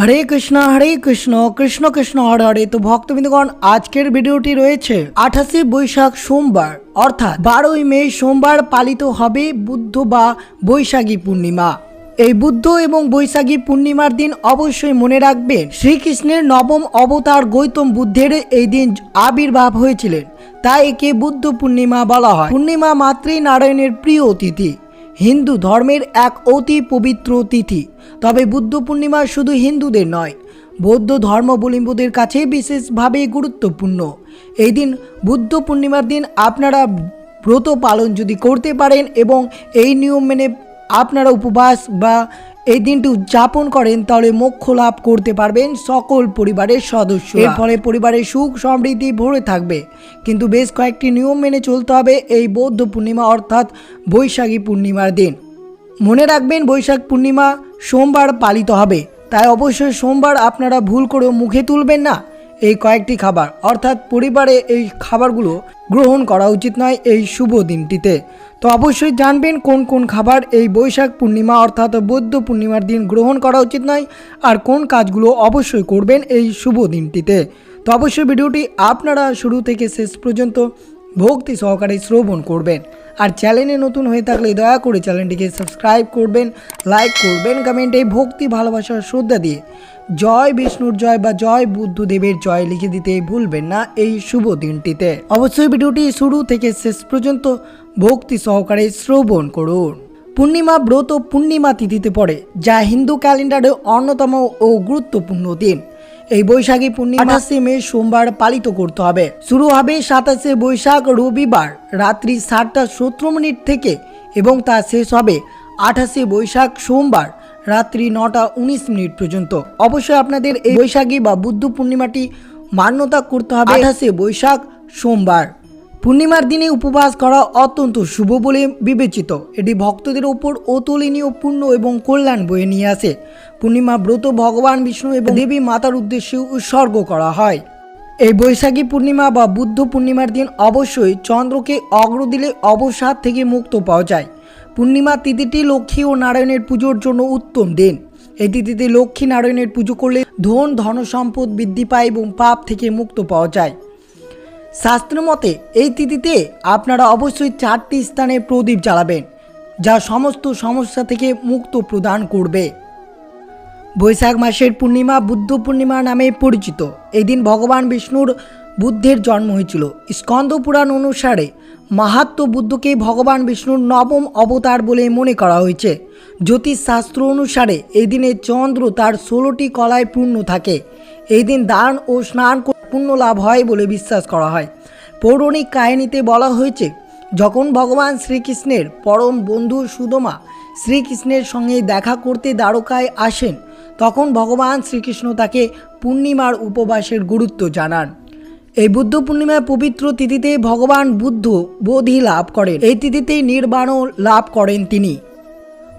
হরে কৃষ্ণ হরে কৃষ্ণ কৃষ্ণ কৃষ্ণ, হরে হরে। তো ভক্তবৃন্দগণ, আজকের ভিডিওটি রয়েছে আঠাশে বৈশাখ সোমবার, অর্থাৎ বারোই মে সোমবার পালিত হবে বুদ্ধ বা বৈশাখী পূর্ণিমা। এই বুদ্ধ এবং বৈশাখী পূর্ণিমার দিন অবশ্যই মনে রাখবেন, শ্রীকৃষ্ণের নবম অবতার গৌতম বুদ্ধের এই দিন আবির্ভাব হয়েছিলেন। তাই একে বুদ্ধ পূর্ণিমা বলা হয়। পূর্ণিমা মাত্রই নারায়ণের প্রিয় অতিথি। হিন্দু ধর্মের এক অতি পবিত্র তিথি। তবে বুদ্ধ পূর্ণিমা শুধু হিন্দুদের নয়, বৌদ্ধ ধর্মাবলম্বীদের কাছে বিশেষভাবে গুরুত্বপূর্ণ। এই দিন বুদ্ধ পূর্ণিমার দিন আপনারা ব্রত পালন যদি করতে পারেন এবং এই নিয়ম মেনে আপনারা উপবাস বা এই দিনটি উদযাপন করেন তাহলে মোক্ষ লাভ করতে পারবেন সকল পরিবারের সদস্য এর ফলে পরিবারের সুখ সমৃদ্ধি ভরে থাকবে। কিন্তু বেশ কয়েকটি নিয়ম মেনে চলতে হবে এই বৌদ্ধ পূর্ণিমা অর্থাৎ বৈশাখী পূর্ণিমার দিন। মনে রাখবেন বৈশাখ পূর্ণিমা সোমবার পালিত হবে। তাই অবশ্যই সোমবার আপনারা ভুল করেও মুখে তুলবেন না এই কয়েকটি খাবার। অর্থাৎ পরিবারে এই খাবারগুলো গ্রহণ করা উচিত নয় এই শুভ দিনটিতে। তো অবশ্যই জানবেন কোন কোন খাবার এই বৈশাখ পূর্ণিমা অর্থাৎ বৌদ্ধ পূর্ণিমার দিন গ্রহণ করা উচিত নয় আর কোন কাজগুলো অবশ্যই করবেন এই শুভ দিনটিতে। তো অবশ্যই ভিডিওটি আপনারা শুরু থেকে শেষ পর্যন্ত ভক্তি সহকারে শ্রবণ করবেন। আর চ্যানেলে নতুন হয়ে থাকলে দয়া করে চ্যানেলটিকে সাবস্ক্রাইব করবেন, লাইক করবেন কমেন্টে ভক্তি ভালোবাসা শ্রদ্ধা দিয়ে। জয় বিষ্ণুর জয় বা জয় বুদ্ধদেবের জয় লিখে দিতে ভুলবেন না এই শুভ দিনটিতে। অবশ্যই ভিডিওটি শুরু থেকে শেষ পর্যন্ত ভক্তি সহকারে শ্রবণ করুন। পূর্ণিমা ব্রত পূর্ণিমা তিথিতে পড়ে যা হিন্দু ক্যালেন্ডারে অন্যতম ও গুরুত্বপূর্ণ দিন। এই বৈশাখী পূর্ণিমা আঠাশে মে সোমবার পালিত করতে হবে। শুরু হবে সাতাশে বৈশাখ রবিবার রাত্রি সাতটা সতেরো মিনিট থেকে এবং তা শেষ হবে আঠাশে বৈশাখ সোমবার রাত্রি নটা উনিশ মিনিট পর্যন্ত। অবশ্যই আপনাদের এই বৈশাখী বা বুদ্ধ পূর্ণিমাটি মান্যতা করতে হবে আঠাশে বৈশাখ সোমবার। পূর্ণিমার দিনে উপবাস করা অত্যন্ত শুভ বলে বিবেচিত। এটি ভক্তদের ওপর অতুলনীয় পূর্ণ এবং কল্যাণ বয়ে নিয়ে আসে। পূর্ণিমা ব্রত ভগবান বিষ্ণু এবং দেবী মাতার উদ্দেশ্যে উৎসর্গ করা হয়। এই বৈশাখী পূর্ণিমা বা বুদ্ধ পূর্ণিমার দিন অবশ্যই চন্দ্রকে অগ্র দিলে অবসাদ থেকে মুক্ত পাওয়া যায়। পূর্ণিমা তিথিটি লক্ষ্মী ও নারায়ণের পুজোর জন্য উত্তম দিন। এই তিথিতে লক্ষ্মী নারায়ণের পুজো করলে ধন ধন সম্পদ বৃদ্ধি পায় এবং পাপ থেকে মুক্ত পাওয়া যায়। শাস্ত্র মতে এই তিথিতে আপনারা অবশ্যই চারটি স্থানে প্রদীপ জ্বালাবেন, যা সমস্ত সমস্যা থেকে মুক্ত প্রদান করবে। বৈশাখ মাসের পূর্ণিমা বুদ্ধ পূর্ণিমা নামে পরিচিত। এই দিন ভগবান বিষ্ণুর বুদ্ধের জন্ম হয়েছিল। স্কন্দ পুরাণ অনুসারে মাহাত্ম বুদ্ধকে ভগবান বিষ্ণুর নবম অবতার বলে মনে করা হয়েছে। জ্যোতিষশাস্ত্র অনুসারে এই দিনে চন্দ্র তার ষোলোটি কলায় পূর্ণ থাকে। এই দিন দান ও স্নান পুণ্য লাভ হয় বলে বিশ্বাস করা হয়। পৌরাণিক কাহিনীতে বলা হয়েছে, যখন ভগবান শ্রীকৃষ্ণের পরম বন্ধু সুদমা শ্রীকৃষ্ণের সঙ্গে দেখা করতে দ্বারকায় আসেন, তখন ভগবান শ্রীকৃষ্ণ তাকে পূর্ণিমার উপবাসের গুরুত্ব জানান। এই বুদ্ধ পূর্ণিমার পবিত্র তিথিতে ভগবান বুদ্ধ বোধি লাভ করেন। এই তিথিতেই নির্বাণও লাভ করেন তিনি।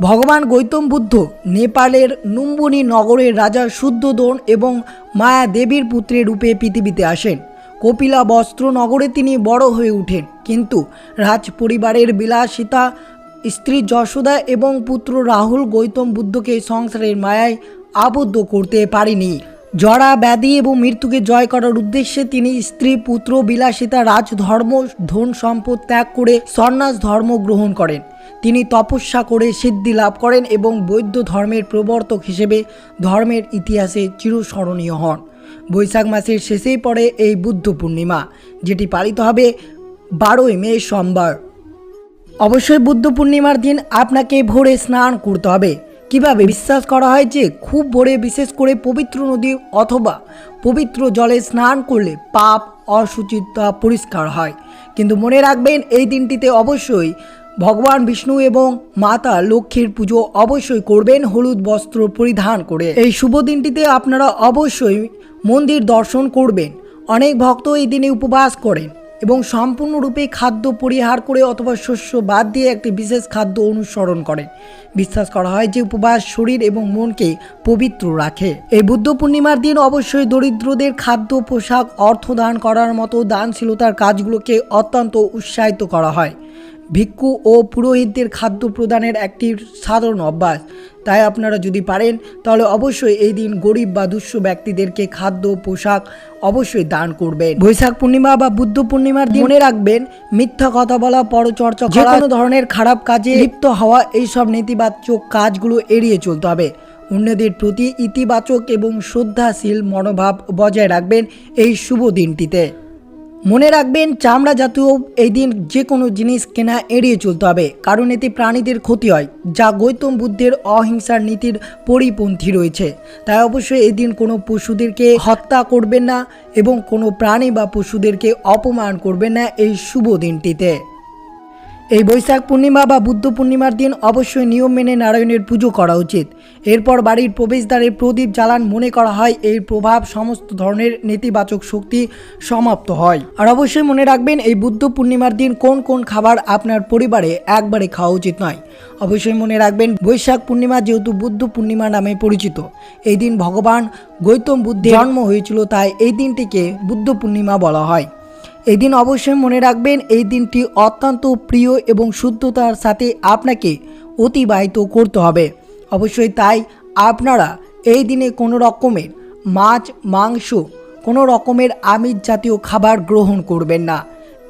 ভগবান গৌতম বুদ্ধ নেপালের নুম্বনি নগরের রাজা শুদ্ধোদন এবং মায়া দেবীর পুত্রের রূপে পৃথিবীতে আসেন। কপিলা বস্ত্র নগরে তিনি বড় হয়ে উঠেন। কিন্তু রাজ পরিবারের বিলাসিতা, স্ত্রী যশোদা এবং পুত্র রাহুল গৌতম বুদ্ধকে সংসারের মায়ায় আবদ্ধ করতে পারেনি। জরা ব্যাধি এবং মৃত্যুকে জয় করার উদ্দেশ্যে তিনি স্ত্রী, পুত্র, বিলাসিতা রাজধর্ম ধন সম্পদ ত্যাগ করে সন্ন্যাস ধর্ম গ্রহণ করেন। তিনি তপস্যা করে সিদ্ধি লাভ করেন এবং বৌদ্ধ ধর্মের প্রবর্তক হিসেবে ধর্মের ইতিহাসে চিরস্মরণীয় হন। বৈশাখ মাসের শেষেই পড়ে এই বুদ্ধ পূর্ণিমা, যেটি পালিত হবে বারোই মে সোমবার। অবশ্যই বুদ্ধ পূর্ণিমার দিন আপনাকে ভোরে স্নান করতে হবে। কীভাবে বিশ্বাস করা হয় যে খুব ভোরে বিশেষ করে পবিত্র নদী অথবা পবিত্র জলে স্নান করলে পাপ অসুচিতা পরিষ্কার হয়। কিন্তু মনে রাখবেন, এই দিনটিতে অবশ্যই ভগবান বিষ্ণু এবং মাতা লক্ষ্মীর পুজো অবশ্যই করবেন, হলুদ বস্ত্র পরিধান করে। এই শুভ দিনটিতে আপনারা অবশ্যই মন্দির দর্শন করবেন। অনেক ভক্ত এই দিনে উপবাস করেন। এবং সম্পূর্ণরূপে খাদ্য পরিহার করে অথবা শস্য বাদ দিয়ে একটি বিশেষ খাদ্য অনুসরণ করে। বিশ্বাস করা হয় যে উপবাস শরীর এবং মনকে পবিত্র রাখে। এই বুদ্ধ পূর্ণিমার দিন অবশ্যই দরিদ্রদের খাদ্য, পোশাক, অর্থ দান করার মতো দানশীলতার কাজগুলোকে অত্যন্ত উৎসাহিত করা হয়। ভিক্ষু ও পুরোহিতদের খাদ্য প্রদানের একটি সাধারণ অভ্যাস। তাই আপনারা যদি পারেন, তাহলে অবশ্যই এই দিন গরিব বা দুঃস্থ ব্যক্তিদেরকে খাদ্য পোশাক অবশ্যই দান করবেন। বৈশাখ পূর্ণিমা বা বুদ্ধ পূর্ণিমার দিন মনে রাখবেন, মিথ্যা কথা বলা, পরচর্চা যে কোনো ধরনের খারাপ কাজে লিপ্ত হওয়া, এইসব নেতিবাচক কাজগুলো এড়িয়ে চলতে হবে। অন্যদের প্রতি ইতিবাচক এবং শ্রদ্ধাশীল মনোভাব বজায় রাখবেন এই শুভ দিনটিতে। মনে রাখবেন, চামড়া জাতীয় এই দিন যে কোনো জিনিস কেনা এড়িয়ে চলতে হবে। কারণ এতে প্রাণীদের ক্ষতি হয়, যা গৌতম বুদ্ধের অহিংসার নীতির পরিপন্থী রয়েছে। তাই অবশ্যই এদিন দিন কোনো পশুদেরকে হত্যা করবেন না এবং কোনো প্রাণী বা পশুদেরকে অপমান করবেন না এই শুভ দিনটিতে। এই বৈশাখ পূর্ণিমা বা বুদ্ধ পূর্ণিমার দিন অবশ্যই নিয়ম মেনে নারায়ণের পুজো করা উচিত। এরপর বাড়ির প্রবেশদ্বারে প্রদীপ জ্বালান মনে করা হয় এই প্রভাব সমস্ত ধরনের নেতিবাচক শক্তি সমাপ্ত হয়। আর অবশ্যই মনে রাখবেন, এই বুদ্ধ পূর্ণিমার দিন কোন কোন খাবার আপনার পরিবারে একবারে খাওয়া উচিত নয়। অবশ্যই মনে রাখবেন, বৈশাখ পূর্ণিমা যেহেতু বুদ্ধ পূর্ণিমা নামে পরিচিত, এই দিন ভগবান গৌতম বুদ্ধের জন্ম হয়েছিল, তাই এই দিনটিকে বুদ্ধ পূর্ণিমা বলা হয়। এই দিন অবশ্যই মনে রাখবেন, এই দিনটি অত্যন্ত প্রিয় এবং শুদ্ধতার সাথে আপনাকে অতিবাহিত করতে হবে। অবশ্যই তাই আপনারা এই দিনে কোনো রকমের মাছ, মাংস, কোনো রকমের আমিষ জাতীয় খাবার গ্রহণ করবেন না।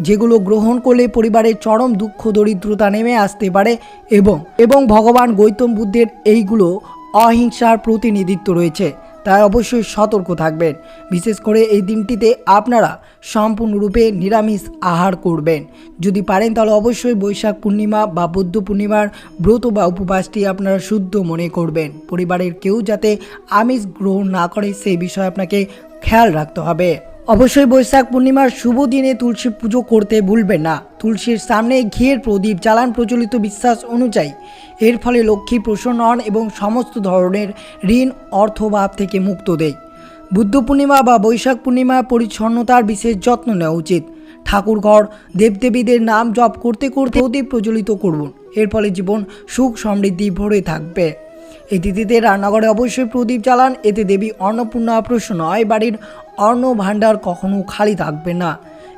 যেগুলো গ্রহণ করলে পরিবারের চরম দুঃখ, দরিদ্রতা নেমে আসতে পারে এবং এবং ভগবান গৌতম বুদ্ধের এইগুলো অহিংসার প্রতিনিধিত্ব রয়েছে। তাই অবশ্যই সতর্ক থাকবেন। বিশেষ করে এই দিনটিতে আপনারা সম্পূর্ণরূপে নিরামিষ আহার করবেন। যদি পারেন তাহলে অবশ্যই বৈশাখ পূর্ণিমা বা বুদ্ধ পূর্ণিমার ব্রত বা উপবাসটি আপনারা শুদ্ধ মনে করবেন। পরিবারের কেউ যাতে আমিষ গ্রহণ না করে সেই বিষয়ে আপনাকে খেয়াল রাখতে হবে। অবশ্যই বৈশাখ পূর্ণিমার শুভ দিনে তুলসী পুজো করতে ভুলবেন না। তুলসীর সামনে ঘিয়ের প্রদীপ জ্বালান প্রচলিত বিশ্বাস অনুযায়ী এর ফলে লক্ষ্মী প্রসন্ন হন এবং সমস্ত ধরনের ঋণ অর্থভাব থেকে মুক্ত দেয়। বুদ্ধ পূর্ণিমা বা বৈশাখ পূর্ণিমা পরিচ্ছন্নতার বিশেষ যত্ন নেওয়া উচিত। ঠাকুরঘর, দেবদেবীদের নাম জপ করতে করতে প্রদীপ প্রজ্বলিত করুন। এর ফলে জীবন সুখ সমৃদ্ধি ভরে থাকবে। এই তিথিতে রান্নাঘরে অবশ্যই প্রদীপ জ্বালান। এতে দেবী অন্নপূর্ণা প্রসন্ন হয়। বাড়ির অন্ন ভাণ্ডার কখনো খালি থাকবে না।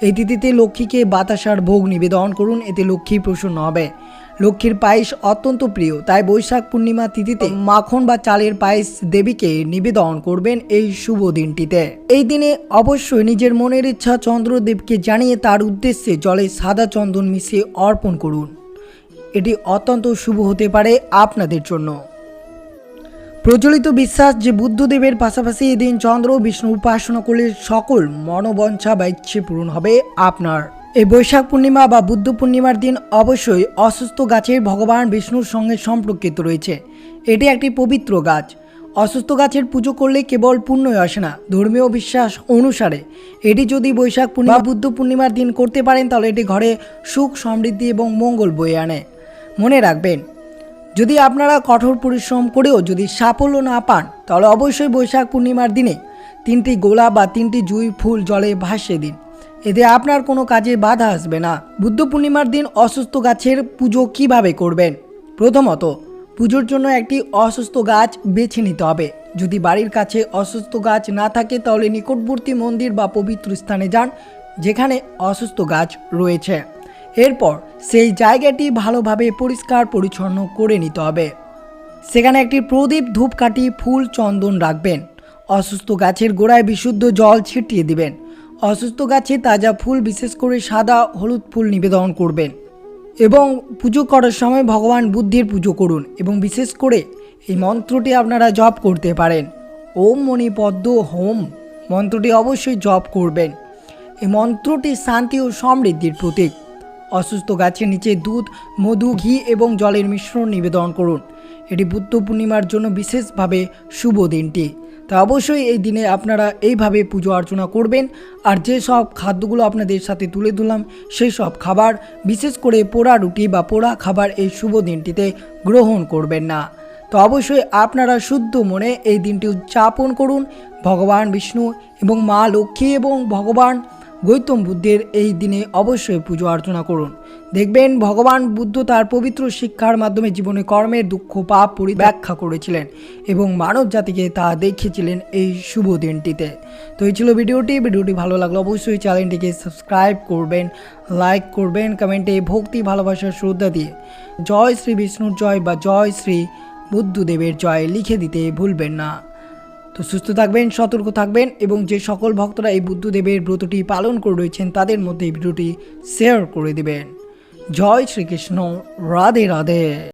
এই তিথিতে লক্ষ্মীকে বাতাসার ভোগ নিবেদন করুন। এতে লক্ষ্মী প্রসন্ন হবে। লক্ষ্মীর পায়েস অত্যন্ত প্রিয়। তাই বৈশাখ পূর্ণিমা তিথিতে মাখন বা চালের পায়েস দেবীকে নিবেদন করবেন এই শুভ দিনটিতে। এই দিনে অবশ্যই নিজের মনের ইচ্ছা চন্দ্রদেবকে জানিয়ে তার উদ্দেশ্যে জলে সাদা চন্দন মিশিয়ে অর্পণ করুন। এটি অত্যন্ত শুভ হতে পারে আপনাদের জন্য। প্রচলিত বিশ্বাস যে বুদ্ধদেবের পাশাপাশি এদিন চন্দ্র বিষ্ণু উপাসনা করলে সকল মনোবঞ্ছা বা ইচ্ছে পূরণ হবে আপনার। এই বৈশাখ পূর্ণিমা বা বুদ্ধ পূর্ণিমার দিন অবশ্যই অসুস্থ গাছের ভগবান বিষ্ণুর সঙ্গে সম্পর্কিত রয়েছে। এটি একটি পবিত্র গাছ। অসুস্থ গাছের পুজো করলে কেবল পুণ্যই আসে না, ধর্মীয় বিশ্বাস অনুসারে। এটি যদি বৈশাখ পূর্ণিমা বুদ্ধ পূর্ণিমার দিন করতে পারেন, তাহলে এটি ঘরে সুখ, সমৃদ্ধি এবং মঙ্গল বয়ে আনে। মনে রাখবেন, যদি আপনারা কঠোর পরিশ্রম করেও যদি সাফল্য না পান, তাহলে অবশ্যই বৈশাখ পূর্ণিমার দিনে তিনটি গোলাপ বা তিনটি জুই ফুল জলে ভাসিয়ে দিন। এতে আপনার কোনো কাজে বাধা আসবে না। বুদ্ধ পূর্ণিমার দিন অসুস্থ গাছের পুজো কীভাবে করবেন? প্রথমত, পুজোর জন্য একটি অসুস্থ গাছ বেছে নিতে হবে। যদি বাড়ির কাছে অসুস্থ গাছ না থাকে, তাহলে নিকটবর্তী মন্দির বা পবিত্র স্থানে যান, যেখানে অসুস্থ গাছ রয়েছে। এরপর, সেই জায়গাটি ভালোভাবে পরিষ্কার পরিচ্ছন্ন করে নিতে হবে। সেখানে একটি প্রদীপ, ধূপকাঠি, ফুল, চন্দন রাখবেন। অসুস্থ গাছের গোড়ায় বিশুদ্ধ জল ছিটিয়ে দিবেন। অসুস্থ গাছে তাজা ফুল, বিশেষ করে সাদা হলুদ ফুল নিবেদন করবেন। এবং পুজো করার সময় ভগবান বুদ্ধির পুজো করুন এবং বিশেষ করে এই মন্ত্রটি আপনারা জপ করতে পারেন। ওম মণিপদ্ম হোম, মন্ত্রটি অবশ্যই জপ করবেন। এই মন্ত্রটি শান্তি ও সমৃদ্ধির প্রতীক। অসুস্থ গাছের নিচে দুধ, মধু, ঘি এবং জলের মিশ্রণ নিবেদন করুন। এটি বুদ্ধ পূর্ণিমার জন্য বিশেষভাবে শুভ দিনটি। তা অবশ্যই এই দিনে আপনারা এইভাবে পুজো অর্চনা করবেন। আর যে সব খাদ্যগুলো আপনাদের সাথে তুলে ধরলাম সেই সব খাবার, বিশেষ করে পোড়া রুটি বা পোড়া খাবার এই শুভ দিনটিতে গ্রহণ করবেন না। তো অবশ্যই আপনারা শুদ্ধ মনে এই দিনটি উদযাপন করুন। ভগবান বিষ্ণু এবং মা লক্ষ্মী এবং ভগবান গৌতম বুদ্ধের এই দিনে অবশ্যই পুজো অর্চনা করুন। দেখবেন ভগবান বুদ্ধ তার পবিত্র শিক্ষার মাধ্যমে জীবনে কর্মের দুঃখ, পাপ পরি ব্যাখ্যা করেছিলেন এবং মানব জাতিকে তা দেখিয়েছিলেন এই শুভ দিনটিতে। তো এই ছিল ভিডিওটি। ভিডিওটি ভালো লাগল অবশ্যই চ্যানেলটিকে সাবস্ক্রাইব করবেন, লাইক করবেন, কমেন্টে ভক্তি ভালোবাসার শ্রদ্ধা দিয়ে জয় শ্রী বিষ্ণুর জয় বা জয় শ্রী বুদ্ধদেবের জয় লিখে দিতে ভুলবেন না। তো সুস্থ থাকবেন, সতর্ক থাকবেন এবং যে সকল ভক্তরা এই বুদ্ধদেবের ব্রতটি পালন করে রয়েছেন, তাদের মধ্যে এই ভিডিওটি শেয়ার করে দেবেন। জয় শ্রীকৃষ্ণ। রাধে রাধে।